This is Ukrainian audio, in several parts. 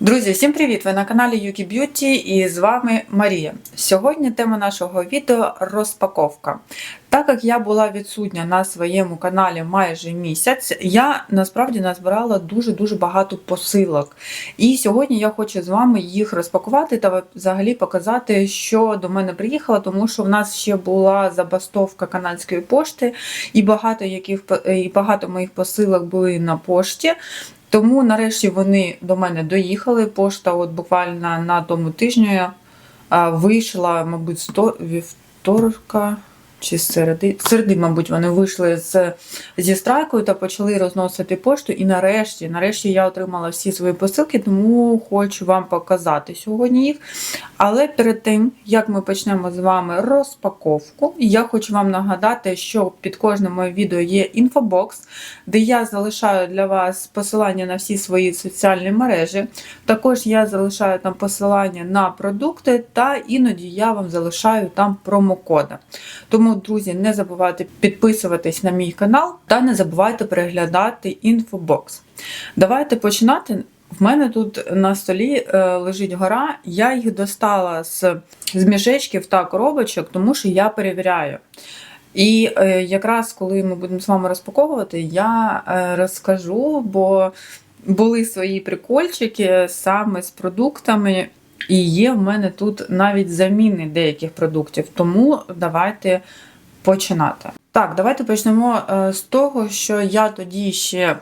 Друзі, всім привіт! Ви на каналі Yuki Beauty і з вами Марія. Сьогодні тема нашого відео розпаковка. Так як я була відсутня на своєму каналі майже місяць, я насправді назбирала дуже-дуже багато посилок. І сьогодні я хочу з вами їх розпакувати та взагалі показати, що до мене приїхало, тому що в нас ще була забастовка канадської пошти, і багато, яких, і багато моїх посилок були на пошті. Тому нарешті вони до мене доїхали. Пошта от буквально на тому тижні а, вийшла, мабуть, вівторка чи середи. Середи, мабуть, вони вийшли з, зі страйкою та почали розносити пошту. І нарешті, нарешті я отримала всі свої посилки, тому хочу вам показати сьогодні їх. Але перед тим, як ми почнемо з вами розпаковку, я хочу вам нагадати, що під кожним моїм відео є інфобокс, де я залишаю для вас посилання на всі свої соціальні мережі. Також я залишаю там посилання на продукти, та іноді я вам залишаю там промокоди. Тому, друзі, не забувайте підписуватись на мій канал та не забувайте переглядати інфобокс. Давайте починати. В мене тут на столі е, лежить гора, я їх достала з, з мішечків та коробочок, тому що я перевіряю. І е, якраз коли ми будемо з вами розпаковувати, я е, розкажу, бо були свої прикольчики саме з продуктами, і є в мене тут навіть заміни деяких продуктів. Тому давайте починати. Так, давайте почнемо е, з того, що я тоді ще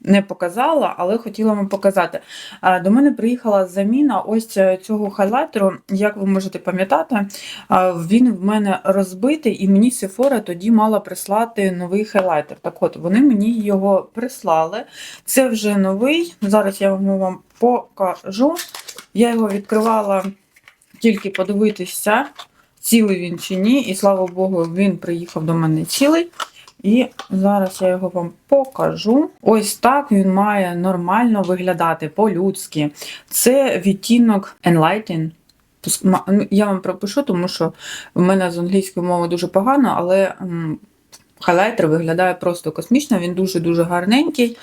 не показала, але хотіла вам показати. Е, До мене приїхала заміна ось цього хайлайтеру. Як ви можете пам'ятати, е, він в мене розбитий, і мені Sephora тоді мала прислати новий хайлайтер. Так от, вони мені його прислали. Це вже новий. Зараз я вам покажу. Я його відкривала тільки подивитися, цілий він чи ні. І слава Богу, він приїхав до мене цілий. І зараз я його вам покажу. Ось так він має нормально виглядати по-людськи. Це відтінок Enlighten. Ну, Я вам пропишу, тому що в мене з англійської мови дуже погано, але хайлайтер виглядає просто космічно, він дуже-дуже гарненький.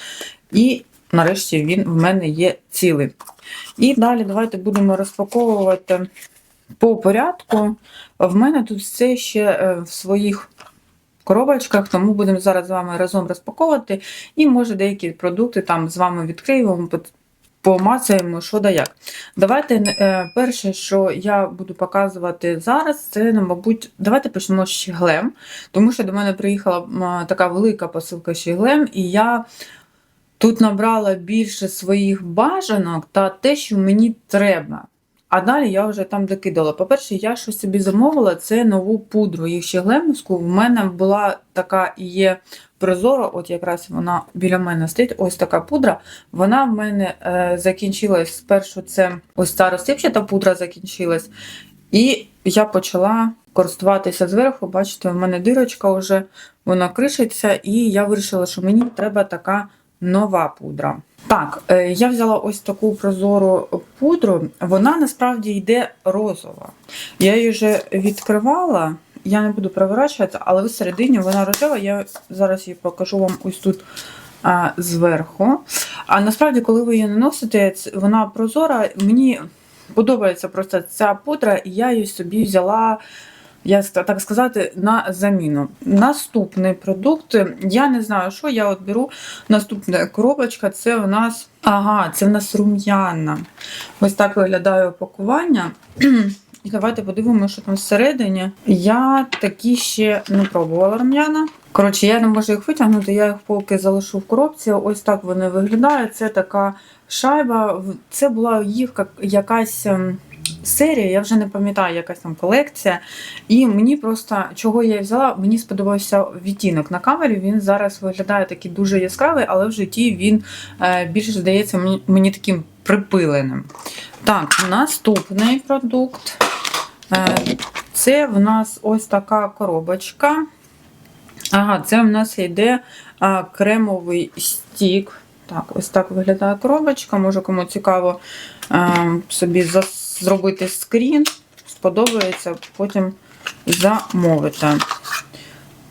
І нарешті він в мене є цілий. І далі давайте будемо розпаковувати по порядку. В мене тут все ще е, в своїх коробочках, тому будемо зараз з вами разом розпаковувати. І, може, деякі продукти там з вами відкриємо, помацаємо, що да як. Давайте е, перше, що я буду показувати зараз, це, ну, мабуть, давайте почнемо з щеглем, тому що до мене приїхала така велика посилка щеглем, і я. Тут набрала більше своїх бажанок та те, що мені треба. А далі я вже там докидала. По-перше, я щось собі замовила, це нову пудру. Їх ще глемську. В мене була така і є прозора, от якраз вона біля мене стоїть. Ось така пудра. Вона в мене е, закінчилась. Спершу це ось ця розсипчата пудра закінчилась. І я почала користуватися зверху. Бачите, в мене дирочка вже вона кришиться, і я вирішила, що мені треба така нова пудра. Так, е, я взяла ось таку прозору пудру, вона насправді йде розова. Я її вже відкривала, я не буду переворачувати, але всередині вона рожева, я зараз її покажу вам ось тут а, зверху. А насправді, коли ви її наносите, вона прозора, мені подобається просто ця пудра, і я її собі взяла я так сказати, на заміну. Наступний продукт, я не знаю, що я от беру. Наступна коробочка це у нас. Ага, це в нас рум'яна. Ось так виглядає опакування. І давайте подивимося, що там всередині. Я такі ще не пробувала рум'яна. Коротше, я не можу їх витягнути, я їх поки залишу в коробці. Ось так вони виглядають. Це така шайба. Це була їх якась. Серія, я вже не пам'ятаю, якась там колекція. І мені просто, чого я взяла, мені сподобався відтінок на камері. Він зараз виглядає такий дуже яскравий, але в житті він е, більше здається мені, мені таким припиленим. Так, наступний продукт. Е, це в нас ось така коробочка. Ага, це в нас йде а, кремовий стік. Так, ось так виглядає коробочка. Може, кому цікаво собі зробити скрін. Сподобається, потім замовити.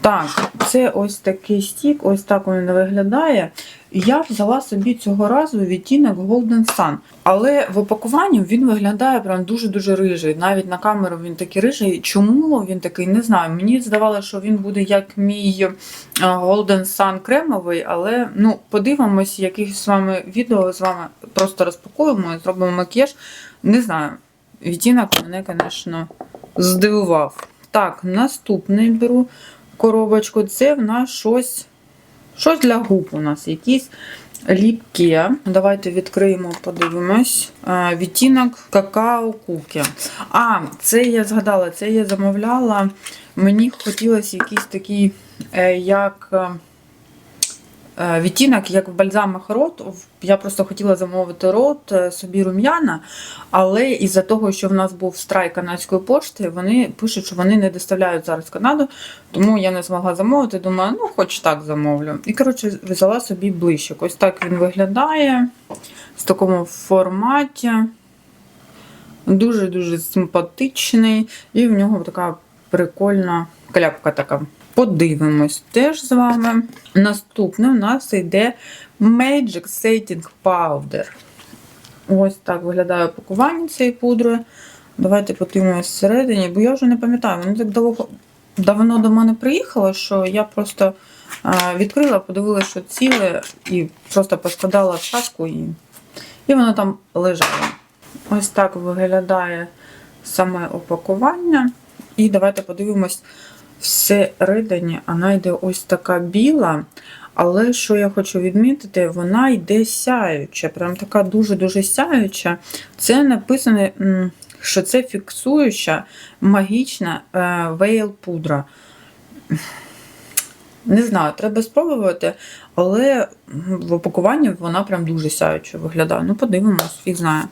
Так, це ось такий стік, ось так він виглядає. Я взяла собі цього разу відтінок Golden Sun. Але в опакуванні він виглядає прям дуже-дуже рижий. Навіть на камеру він такий рижий. Чому він такий, не знаю. Мені здавалося, що він буде як мій е, Golden Sun кремовий, але ну, подивимось, яких з вами відео з вами просто розпакуємо і зробимо макіяж. Не знаю. Відтінок мене, звісно, здивував. Так, наступний беру коробочку. Це в нас щось, щось для губ у нас. Якісь ліпке. Давайте відкриємо, подивимось. Відтінок какао куки. А, це я згадала, це я замовляла. Мені хотілося якийсь такий, е, як. Е, Відтінок, як в бальзамах рот, я просто хотіла замовити рот е, собі рум'яна, але із-за того, що в нас був страйк канадської пошти, вони пишуть, що вони не доставляють зараз Канаду, тому я не змогла замовити. Думаю, ну хоч так замовлю. І коротше взяла собі блищик. Ось так він виглядає в такому форматі. Дуже-дуже симпатичний. І в нього така прикольна кляпка така. Подивимось теж з вами. Наступне у нас йде Magic Setting Powder. Ось так виглядає пакування цієї пудри. Давайте подивимось всередині, бо я вже не пам'ятаю, воно так довго, давно до мене приїхало, що я просто а, відкрила, подивилася, що ціле, і просто поскладала в і, і воно там лежало. Ось так виглядає саме опакування. І давайте подивимось всередині. Вона йде ось така біла. Але що я хочу відмітити, вона йде сяюча, прям така дуже-дуже сяюча. Це написано, що це фіксуюча магічна е, вейл пудра. Не знаю, треба спробувати, але в опакуванні вона прям дуже сяюча виглядає. Ну, подивимось, фіг знає.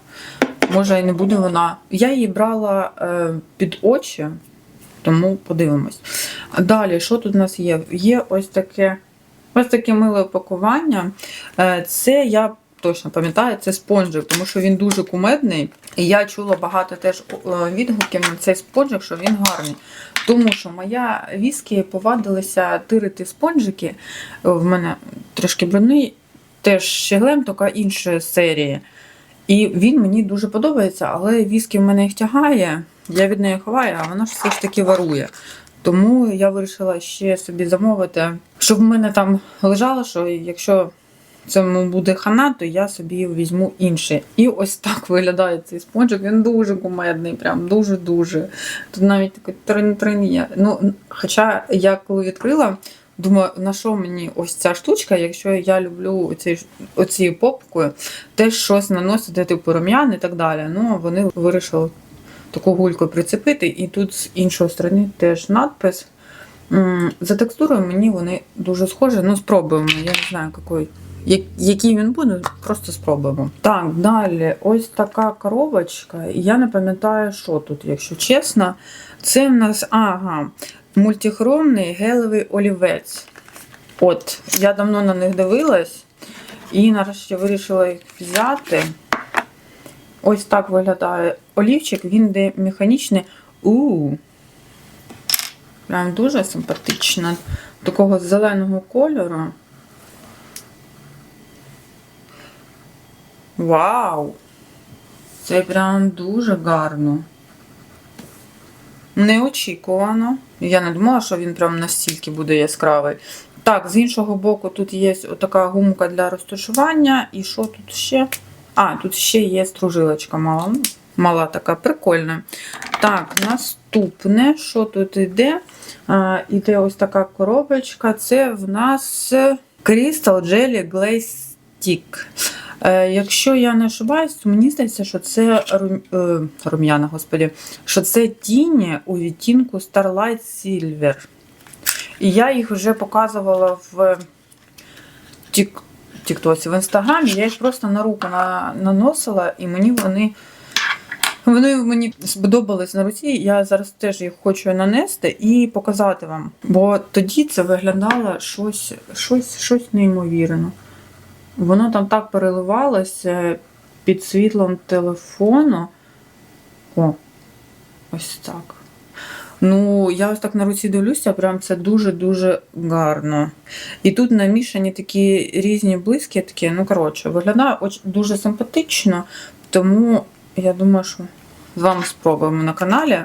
Може і не буде вона. Я її брала е, під очі, тому подивимось. Далі, що тут у нас є? Є ось таке. Ось таке миле опакування. Е, Це я точно пам'ятаю, це спонжик, тому що він дуже кумедний. І я чула багато теж е, відгуків на цей спонжик, що він гарний. Тому що моя віскі повадилися тирити спонжики. В мене трошки брудний, теж щеглем, тільки іншої серії. І він мені дуже подобається, але віскі в мене їх тягає, я від неї ховаю, а вона ж все ж таки варує. Тому я вирішила ще собі замовити, щоб в мене там лежало, що якщо цьому буде хана, то я собі візьму інший. І ось так виглядає цей спонжик. Він дуже кумедний, прям дуже-дуже. Тут навіть такий трин-трин є. Ну, хоча я коли відкрила, думаю, на що мені ось ця штучка, якщо я люблю оці, оцією попкою, теж щось наносити, типу рум'ян і так далі. Ну, вони вирішили таку гульку прицепити, і тут з іншої сторони теж надпис. За текстурою мені вони дуже схожі. Ну, спробуємо. Я не знаю, який, який він буде, просто спробуємо. Так, далі, ось така коробочка. Я не пам'ятаю, що тут, якщо чесно. Це в нас ага, мультихромний гелевий олівець. От, я давно на них дивилась і нарешті вирішила їх взяти. Ось так виглядає олівчик, він де механічний. у Прям дуже симпатично. Такого зеленого кольору. Вау! Це прям дуже гарно. Неочікувано. Я не думала, що він прям настільки буде яскравий. Так, з іншого боку, тут є така гумка для розташування. І що тут ще? А, тут ще є стружилочка мала. Мала така, прикольна. Так, наступне, що тут йде? А, іде ось така коробочка. Це в нас Crystal Jelly Glaze Stick. Е, якщо я не ошибаюсь, то мені здається, що це е, рум'яна, господі, що це тіні у відтінку Starlight Silver. І я їх вже показувала в Тік... Тіктосі, в інстаграмі. Я їх просто на руку на... наносила, і мені вони. Вони мені сподобались на руці. Я зараз теж їх хочу нанести і показати вам. Бо тоді це виглядало щось, щось, щось неймовірне. Воно там так переливалося під світлом телефону. О, ось так. Ну, я ось так на руці дивлюся, прям це дуже-дуже гарно. І тут намішані такі різні блискітки. Ну, коротше, виглядає дуже симпатично. Тому я думаю, що з вами спробуємо на каналі.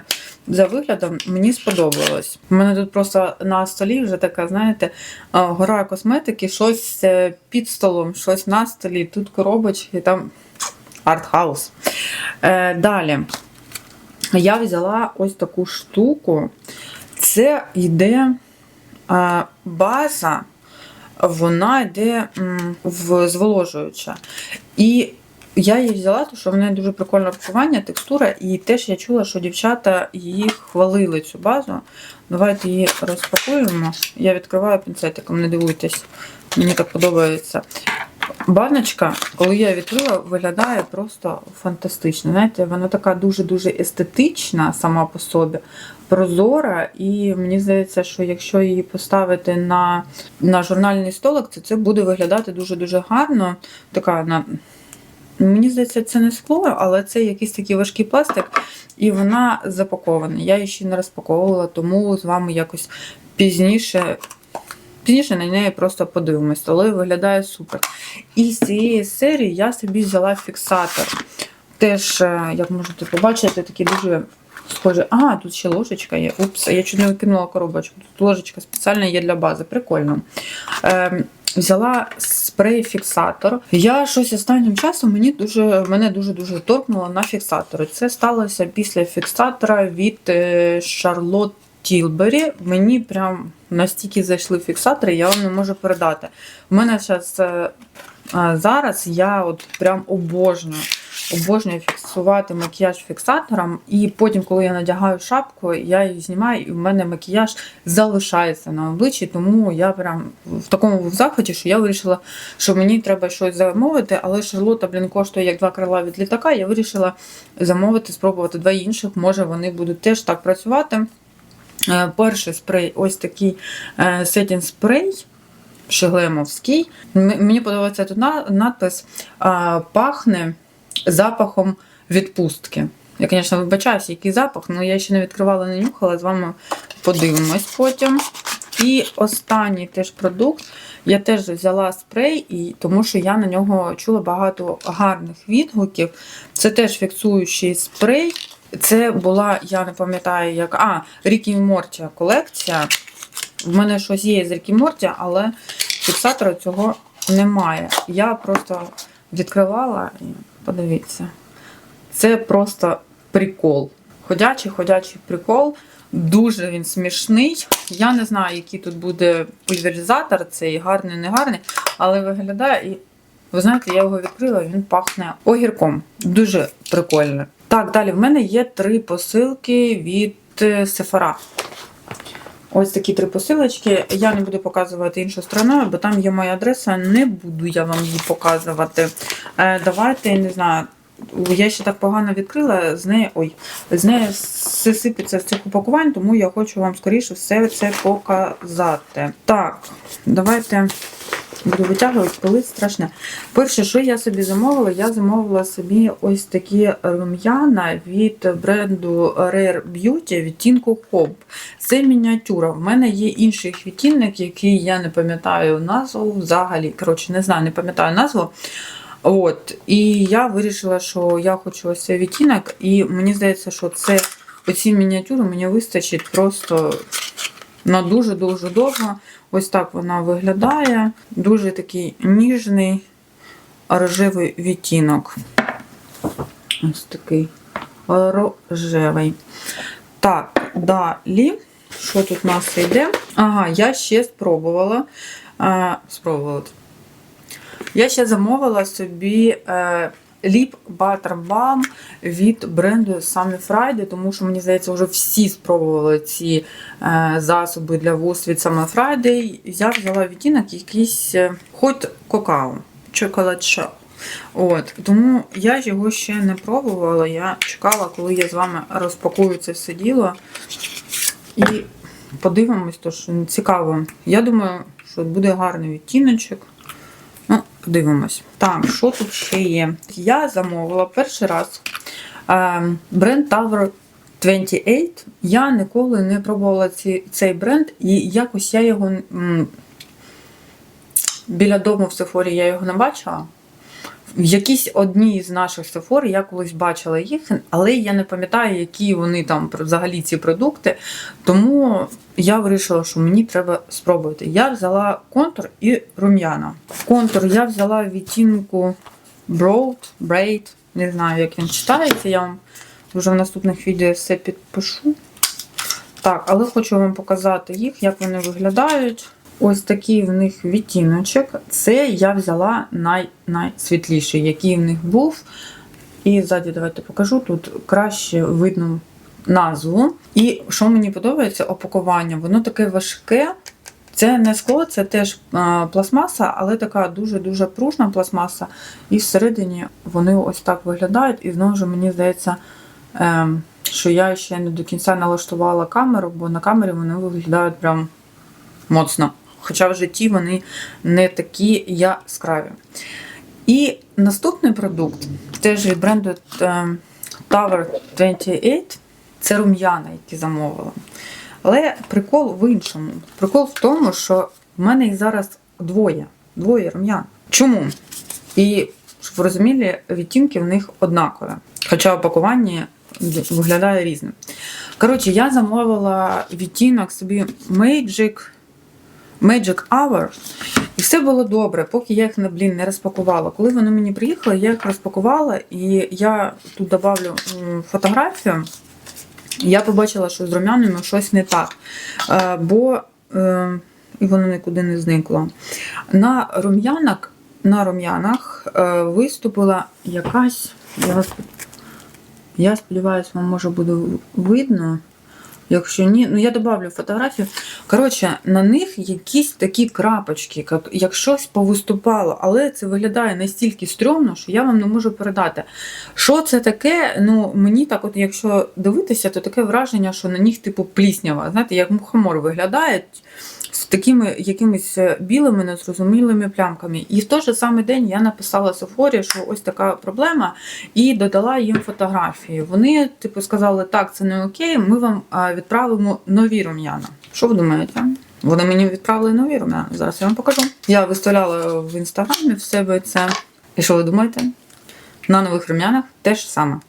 За виглядом мені сподобалось. У мене тут просто на столі вже така, знаєте, гора косметики, щось е, під столом, щось на столі, тут коробочки, там артхаус. Е, далі я взяла ось таку штуку. Це йде база, вона йде в зволожуюча. І я її взяла, тому що в неї дуже прикольне пакування, текстура, і теж я чула, що дівчата її хвалили цю базу. Давайте її розпакуємо. Я відкриваю пінцетиком, не дивуйтесь, мені так подобається. Баночка, коли я відкрила, виглядає просто фантастично. Знаєте, вона така дуже-дуже естетична сама по собі, прозора, і мені здається, що якщо її поставити на, на журнальний столик, то це буде виглядати дуже-дуже гарно. Така на. Мені здається, це не скло, але це якийсь такий важкий пластик, і вона запакована. Я її ще не розпаковувала, тому з вами якось пізніше. Пізніше на неї просто подивимось, але виглядає супер. І з цієї серії я собі взяла фіксатор. Теж, е, як можете побачити, такий дуже схожий. А, тут ще ложечка є. Упс, я чуть не викинула коробочку. Тут ложечка спеціальна є для бази. Прикольно. Ем, Взяла спрей-фіксатор. Я щось останнім часом мені дуже мене дуже дуже торкнуло на фіксатори. Це сталося після фіксатора від е, Charlotte Tilbury. Мені прям настільки зайшли фіксатори, я вам не можу передати. У мене зараз зараз я от прям обожнюю. Обожнюю фіксувати макіяж фіксатором, і потім, коли я надягаю шапку, я її знімаю, і в мене макіяж залишається на обличчі, тому я прям в такому захваті, що я вирішила, що мені треба щось замовити, але Шарлота, блін, коштує як два крила від літака. Я вирішила замовити, спробувати два інших. Може вони будуть теж так працювати. Е, Перший спрей ось такий сетін спрей. Шеглемовський. Мені подобається тут надпис пахне запахом відпустки. Я, звісно, вибачаюся, який запах, але я ще не відкривала, не нюхала, з вами подивимось потім. І останній теж продукт. Я теж взяла спрей, і, тому що я на нього чула багато гарних відгуків. Це теж фіксуючий спрей. Це була, я не пам'ятаю, як. А, Рікі Морті колекція. В мене щось є з Рікі Морті, але фіксатора цього немає. Я просто відкривала і подивіться. Це просто прикол. Ходячий, ходячий прикол. Дуже він смішний. Я не знаю, який тут буде пульверизатор, цей гарний, не гарний, але виглядає і. Ви знаєте, я його відкрила, він пахне огірком. Дуже прикольно. Так, далі в мене є три посилки від е, Сефара. Ось такі три посилочки. Я не буду показувати іншу сторону, бо там є моя адреса. Не буду я вам її показувати. Е, давайте, не знаю. Я ще так погано відкрила, з неї ой, з неї сипеться з цих упакувань, тому я хочу вам скоріше все це показати. Так, давайте буду витягувати, коли страшне. Перше, що я собі замовила, я замовила собі ось такі рум'яна від бренду Rare Beauty відтінку Hope. Це мініатюра. В мене є інший відтінок, який я не пам'ятаю назву взагалі. Коротше, не знаю, не пам'ятаю назву. От, і я вирішила, що я хочу ось цей відтінок, і мені здається, що це оці мініатюри мені вистачить просто на дуже-дуже довго. Ось так вона виглядає. Дуже такий ніжний рожевий відтінок. Ось такий рожевий. Так, далі. Що тут у нас йде? Ага, я ще спробувала. А, спробувала. Я ще замовила собі е, ліп Balm від бренду Summer Friday, тому що, мені здається, вже всі спробували ці е, засоби для вуст від Summer Friday. Я взяла відтінок якийсь Hot Cacao, Chocolate Shell. От, тому я його ще не пробувала. Я чекала, коли я з вами розпакую це все діло. І подивимось, тож цікаво. Я думаю, що буде гарний відтіночок. Подивимось. Так, що тут ще є? Я замовила перший раз е, бренд Tower 28. Я ніколи не пробувала ці, цей бренд, і якось я його м, біля дому в Сефорі я його не бачила. В якійсь одній з наших сефор я колись бачила їх, але я не пам'ятаю, які вони там взагалі ці продукти. Тому я вирішила, що мені треба спробувати. Я взяла контур і рум'яна. Контур я взяла відтінку Broad, Braid, не знаю, як він читається. Я вам вже в наступних відео все підпишу. Так, але хочу вам показати їх, як вони виглядають. Ось такий в них відтіночок. Це я взяла най, найсвітліший, який в них був. І ззаді давайте покажу. Тут краще видно назву. І що мені подобається, опакування. Воно таке важке. Це не скло, це теж пластмаса, але така дуже-дуже пружна пластмаса. І всередині вони ось так виглядають. І знову ж мені здається, ем, що я ще не до кінця налаштувала камеру, бо на камері вони виглядають прям моцно. Хоча в житті вони не такі яскраві. І наступний продукт теж від бренду е, Tower 28. Це рум'яна, які замовила. Але прикол в іншому. Прикол в тому, що в мене їх зараз двоє. Двоє рум'ян. Чому? І, щоб ви розуміли, відтінки в них однакові. Хоча опакування виглядає різним. Коротше, я замовила відтінок собі Magic, Magic Hour. І все було добре, поки я їх не, блін, не розпакувала. Коли вони мені приїхали, я їх розпакувала, і я тут добавлю фотографію. Я побачила, що з рум'янами щось не так. Е, бо е, і воно нікуди не зникло. На рум'янах, на рум'янах е, виступила якась. Я, я сподіваюся, вам може буде видно. Якщо ні, ну я додавлю фотографію. Коротше, на них якісь такі крапочки, як, як щось повиступало, але це виглядає настільки стрьомно, що я вам не можу передати. Що це таке? Ну, мені так, от, якщо дивитися, то таке враження, що на них типу пліснява. Знаєте, як мухомор виглядає з такими якимись е, білими, незрозумілими плямками. І в той же самий день я написала Софорі, що ось така проблема, і додала їм фотографії. Вони, типу, сказали, так, це не окей, ми вам відправимо нові рум'яна. Що ви думаєте? Вони мені відправили нові рум'яна. Зараз я вам покажу. Я виставляла в інстаграмі в себе це. І що ви думаєте? На нових рум'янах те ж саме.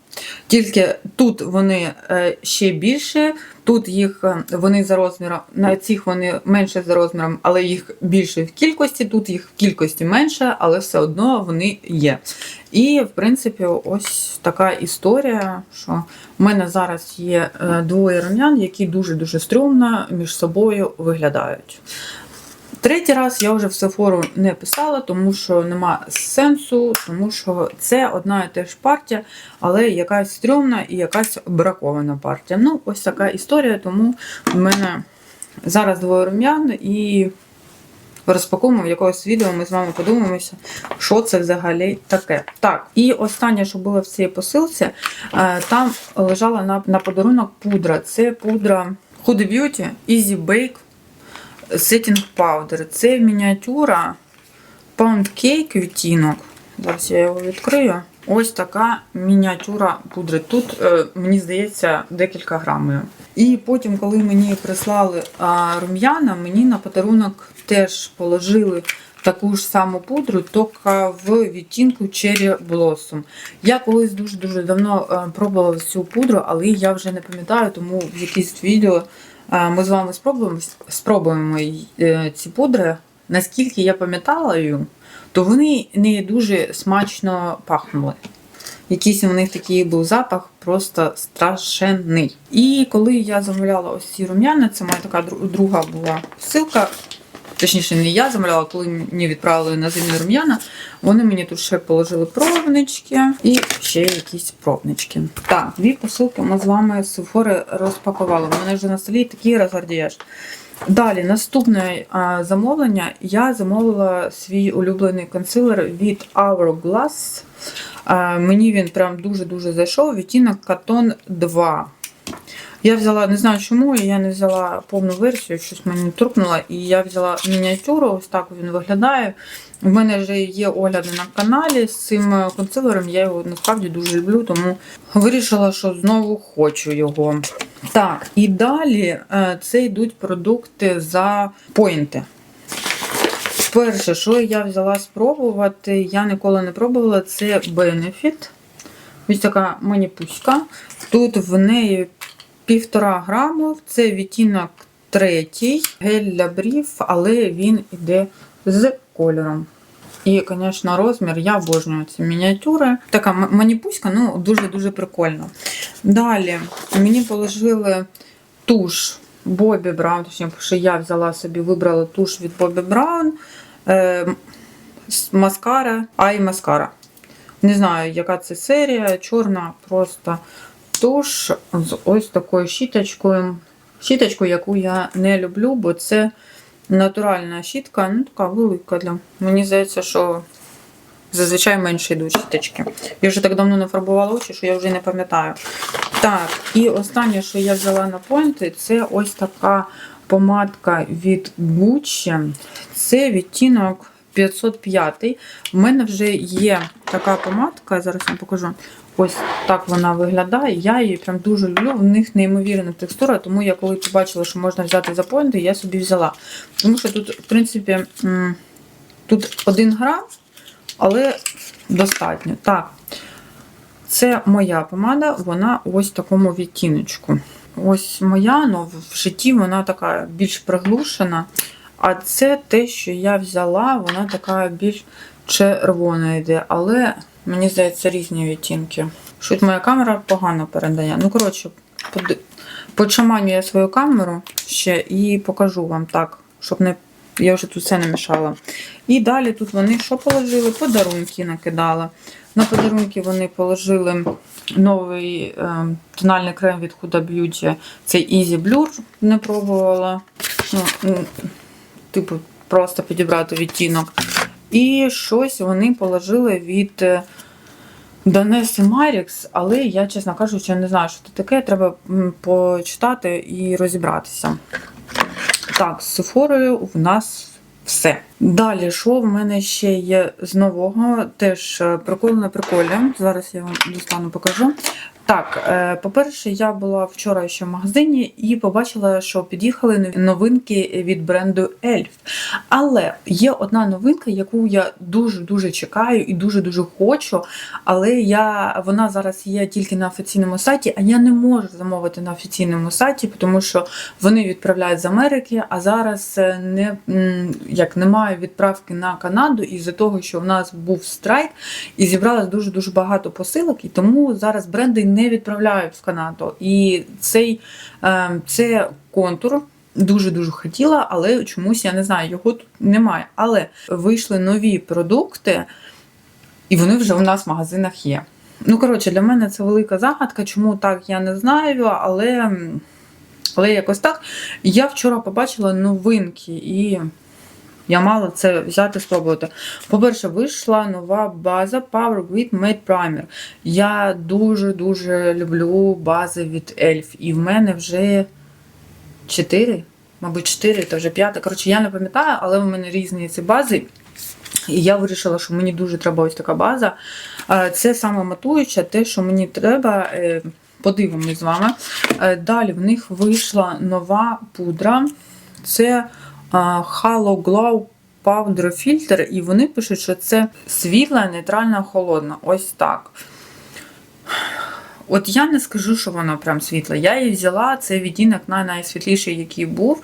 Тільки тут вони е, ще більше, тут їх е, вони за розміром, на цих вони менше за розміром, але їх більше в кількості, тут їх в кількості менше, але все одно вони є. І, в принципі, ось така історія, що в мене зараз є е, двоє рум'ян, які дуже-дуже стрьомно між собою виглядають. Третій раз я вже в Сефору не писала, тому що нема сенсу, тому що це одна і та ж партія, але якась стрьомна і якась бракована партія. Ну, ось така історія, тому в мене зараз двоє рум'ян і розпакуємо в якогось відео, ми з вами подивимося, що це взагалі таке. Так, і останнє, що було в цій посилці, е, там лежала на, на подарунок пудра. Це пудра Huda Beauty Easy Bake Setting Powder. Це мініатюра Pound Cake відтінок. Зараз я його відкрию. Ось така мініатюра пудри. Тут, е, мені здається, декілька грамів. І потім, коли мені прислали рум'яна, мені на подарунок теж положили таку ж саму пудру, тільки в відтінку Cherry Blossom. Я колись дуже-дуже давно е, пробувала цю пудру, але я вже не пам'ятаю, тому в якійсь відео ми з вами спробуємо, спробуємо е, ці пудри. Наскільки я пам'ятала, то вони не дуже смачно пахнули. Якийсь у них такий був запах просто страшенний. І коли я замовляла ось ці рум'яни, це моя така дру- друга була ссылка. Точніше, не я замовляла, коли мені відправили на зимні рум'яна, вони мені тут ще положили пробнички і ще якісь пробнички. Так, дві посилки ми з вами з Sephora розпакували. У мене вже на столі такий розгардіяж. Далі, наступне а, замовлення. Я замовила свій улюблений консилер від Hourglass. А, мені він прям дуже-дуже зайшов. Відтінок Катон 2. Я взяла, не знаю чому, я не взяла повну версію, щось мені торкнуло, і я взяла мініатюру, ось так він виглядає. У мене вже є огляди на каналі з цим консилером, я його насправді дуже люблю, тому вирішила, що знову хочу його. Так, і далі е, це йдуть продукти за поінти. Перше, що я взяла спробувати, я ніколи не пробувала, це Benefit. Ось така маніпуська. Тут в неї півтора граму, це відтінок третій, гель для брів, але він іде з кольором. І, звісно, розмір, я обожнюю ці мініатюри. Така маніпуська, ну дуже-дуже прикольно. Далі мені положили туш Бобі Браун, точніше, я взяла собі, вибрала туш від Бобі Браун, е, маскара, ай маскара. Не знаю, яка це серія, чорна просто туш з ось такою щіточкою. Щіточку, яку я не люблю, бо це натуральна щітка, ну така велика для. Мені здається, що зазвичай менше йдуть щіточки. Я вже так давно не фарбувала очі, що я вже не пам'ятаю. Так, і останнє, що я взяла на поінти, це ось така помадка від Gucci. Це відтінок 505. У мене вже є така помадка, зараз вам покажу. Ось так вона виглядає. Я її прям дуже люблю. В них неймовірна текстура, тому я коли побачила, що можна взяти за поінти, я собі взяла. Тому що тут, в принципі, тут один грам, але достатньо. Так, це моя помада, вона ось в такому відтіночку. Ось моя, але в житті вона така більш приглушена. А це те, що я взяла, вона така більш червона йде, але мені здається різні відтінки. Щось моя камера погано передає. Ну, коротше, почаманю я свою камеру ще і покажу вам так, щоб не. Я вже тут все не мішала. І далі тут вони що положили? Подарунки накидала. На подарунки вони положили новий е, тональний крем від Huda Beauty. Це Easy Blur не пробувала. Ну, типу, просто підібрати відтінок. І щось вони положили від е, Донеси Марікс, але я, чесно кажучи, не знаю, що це таке. Треба почитати і розібратися. Так, з Сефорою в нас все. Далі, що в мене ще є з нового? Теж е, прикольно на приколі. Зараз я вам достану покажу. Так, е, по-перше, я була вчора ще в магазині і побачила, що під'їхали новинки від бренду Elf. Але є одна новинка, яку я дуже-дуже чекаю і дуже-дуже хочу. Але я, вона зараз є тільки на офіційному сайті, а я не можу замовити на офіційному сайті, тому що вони відправляють з Америки, а зараз е, не, як немає відправки на Канаду із-за того, що в нас був страйк і зібралось дуже-дуже багато посилок, і тому зараз бренди не відправляють в Канаду. І цей е, це контур. Дуже-дуже хотіла, але чомусь я не знаю, його тут немає. Але вийшли нові продукти, і вони вже у нас в магазинах є. Ну, коротше, для мене це велика загадка. Чому так, я не знаю, але, але якось так. Я вчора побачила новинки, і я мала це взяти спробувати. По-перше, вийшла нова база Power Grid Matte Primer. Я дуже-дуже люблю бази від Elf. І в мене вже 4, мабуть, 4, це вже 5. Коротше, я не пам'ятаю, але в мене різні ці бази. І я вирішила, що мені дуже треба ось така база. Це саме матуюча, те, що мені треба. е, Подивимось з вами. Е, Далі в них вийшла нова пудра. Це Halo Glow Powder Filter, і вони пишуть, що це світла, нейтральна, холодна. Ось так. От я не скажу, що вона прям світла. Я її взяла, це відтінок най- найсвітліший, який був.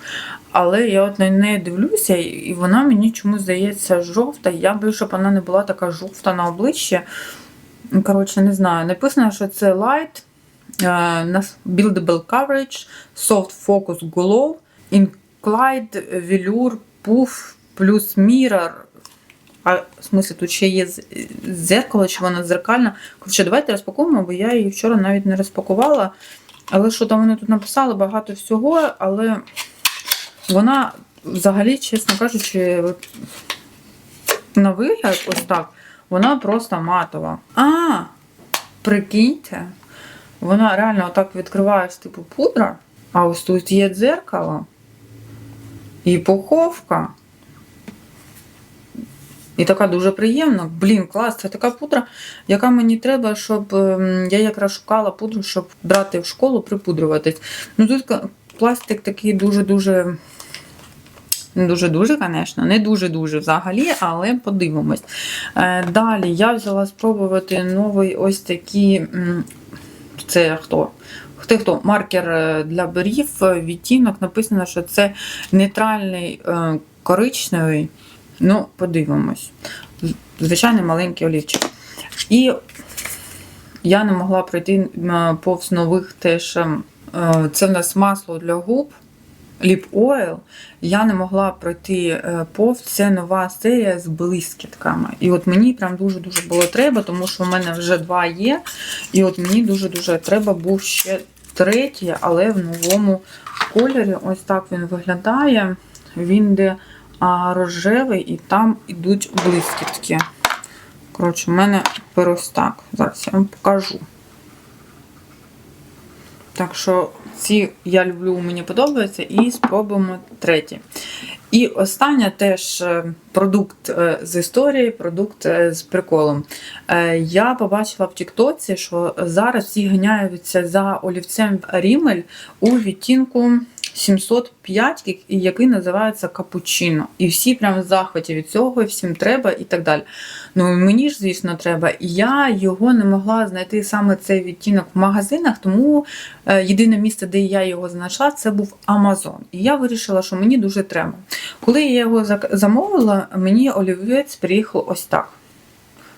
Але я от на неї дивлюся, і вона мені чомусь здається жовта. Я би, щоб вона не була така жовта на обличчі. Коротше, не знаю. Написано, що це light, е, buildable coverage, soft focus glow, inclined velour puff плюс mirror. А в смислі тут ще є з- дзеркало, чи вона дзеркальна. Коротше, давайте розпакуємо, бо я її вчора навіть не розпакувала. Але що там вони тут написали, багато всього, але вона взагалі, чесно кажучи, на вигляд, ось так, вона просто матова. А, прикиньте, вона реально отак відкриваєш, типу, пудра, а ось тут є дзеркало і пуховка. І така дуже приємна. Блін, клас, це така пудра, яка мені треба, щоб ем, я якраз шукала пудру, щоб брати в школу, припудрюватись. Ну тут пластик такий дуже-дуже Не дуже-дуже, звісно, не дуже-дуже взагалі, але подивимось. Е, Далі я взяла спробувати новий ось такий. Це хто? Хто хто? Маркер е, для берів, е, відтінок. Написано, що це нейтральний е, коричневий. Ну, подивимось. Звичайний маленький олівчик. І я не могла пройти повз нових теж. ем, Це в нас масло для губ. Lip Oil. Я не могла пройти повз. Це нова серія з блискітками. І от мені прям дуже-дуже було треба, тому що в мене вже два є. І от мені дуже-дуже треба був ще третій, але в новому кольорі. Ось так він виглядає. Він де рожевий, і там йдуть блискітки. Коротше, у мене ось так. Зараз я вам покажу. Так що ці я люблю, мені подобається, і спробуємо третій. І остання теж е, продукт е, з історії, продукт е, з приколом. Я побачила в Тіктоці, що зараз всі ганяються за олівцем Рімель у відтінку 705, який- називається капучино. І всі прям в захваті від цього, всім треба і так далі. Ну мені ж, звісно, треба. Я його не могла знайти саме цей відтінок в магазинах, тому єдине місце, де я його знайшла, це був Амазон. І я вирішила, що мені дуже треба. Коли я його замовила, мені олівець приїхав ось так.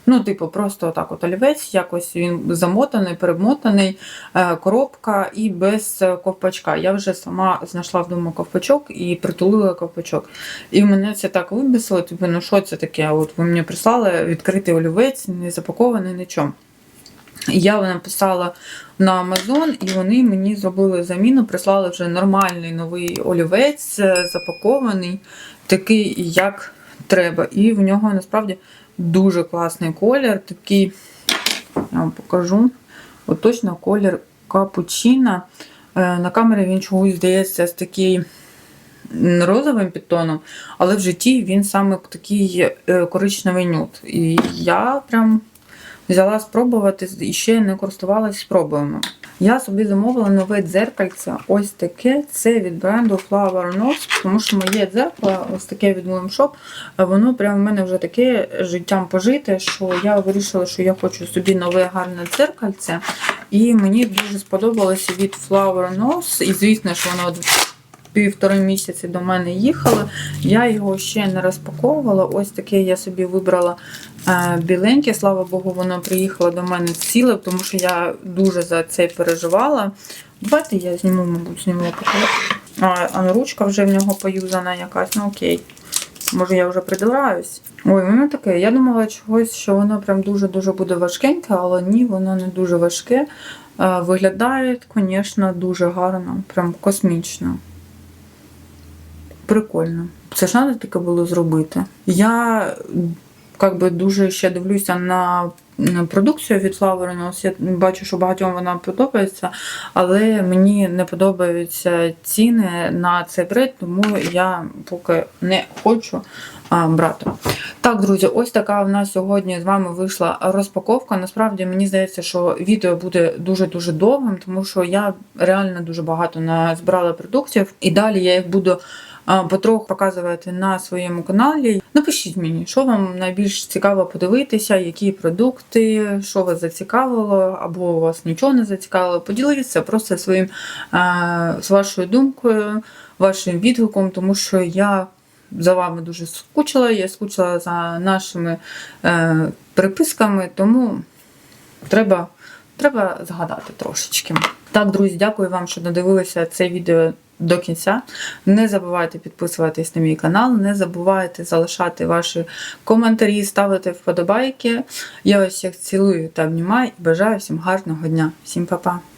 Ну, типу, просто отак от олівець, якось він замотаний, перемотаний, е, коробка і без е, ковпачка. Я вже сама знайшла вдома ковпачок і притулила ковпачок. І мене це так вибісило, типу, ну що це таке? От ви мені прислали відкритий олівець, не запакований нічого. Я написала на Amazon, і вони мені зробили заміну, прислали вже нормальний новий олівець, е, запакований, такий, як треба. І в нього насправді дуже класний колір. Такий, я вам покажу. Точно колір капучино. Е, На камері він чогось здається з такий розовим підтоном, але в житті він саме такий е, коричневий нюд. І я прям взяла спробувати і ще не користувалась спробуємо. Я собі замовила нове дзеркальце. Ось таке. Це від бренду Flower Nose, тому що моє дзеркало, ось таке від Bloom Shop, воно прямо в мене вже таке життям пожите, що я вирішила, що я хочу собі нове гарне дзеркальце. І мені дуже сподобалося від Flower Nose. І звісно ж, воно півтори місяці до мене їхало. Я його ще не розпаковувала. Ось таке я собі вибрала е, біленьке. Слава Богу, воно приїхало до мене ціле, тому що я дуже за це переживала. Давайте я зніму, мабуть, зніму. А, а ручка вже в нього поюзана якась, ну окей. Може, я вже придираюсь. Ой, воно таке. Я думала чогось, що воно прям дуже-дуже буде важкеньке, але ні, воно не дуже важке. Е, Виглядає, звісно, дуже гарно, прям космічно. Прикольно. Це ж треба таке було зробити. Я как би, дуже ще дивлюся на продукцію від Flower Я бачу, що багатьом вона подобається, але мені не подобаються ціни на цей бренд, тому я поки не хочу брати. Так, друзі, ось така в нас сьогодні з вами вийшла розпаковка. Насправді мені здається, що відео буде дуже-дуже довгим, тому що я реально дуже багато назбирала продуктів, і далі я їх буду потроху показувати на своєму каналі. Напишіть мені, що вам найбільш цікаво подивитися, які продукти, що вас зацікавило, або вас нічого не зацікавило. Поділіться просто своїм з вашою думкою, вашим відгуком, тому що я за вами дуже скучила, я скучила за нашими е, переписками, тому треба, треба згадати трошечки. Так, друзі, дякую вам, що додивилися це відео до кінця. Не забувайте підписуватись на мій канал, не забувайте залишати ваші коментарі, ставити вподобайки. Я вас всіх цілую та обнімаю і бажаю всім гарного дня. Всім па-па!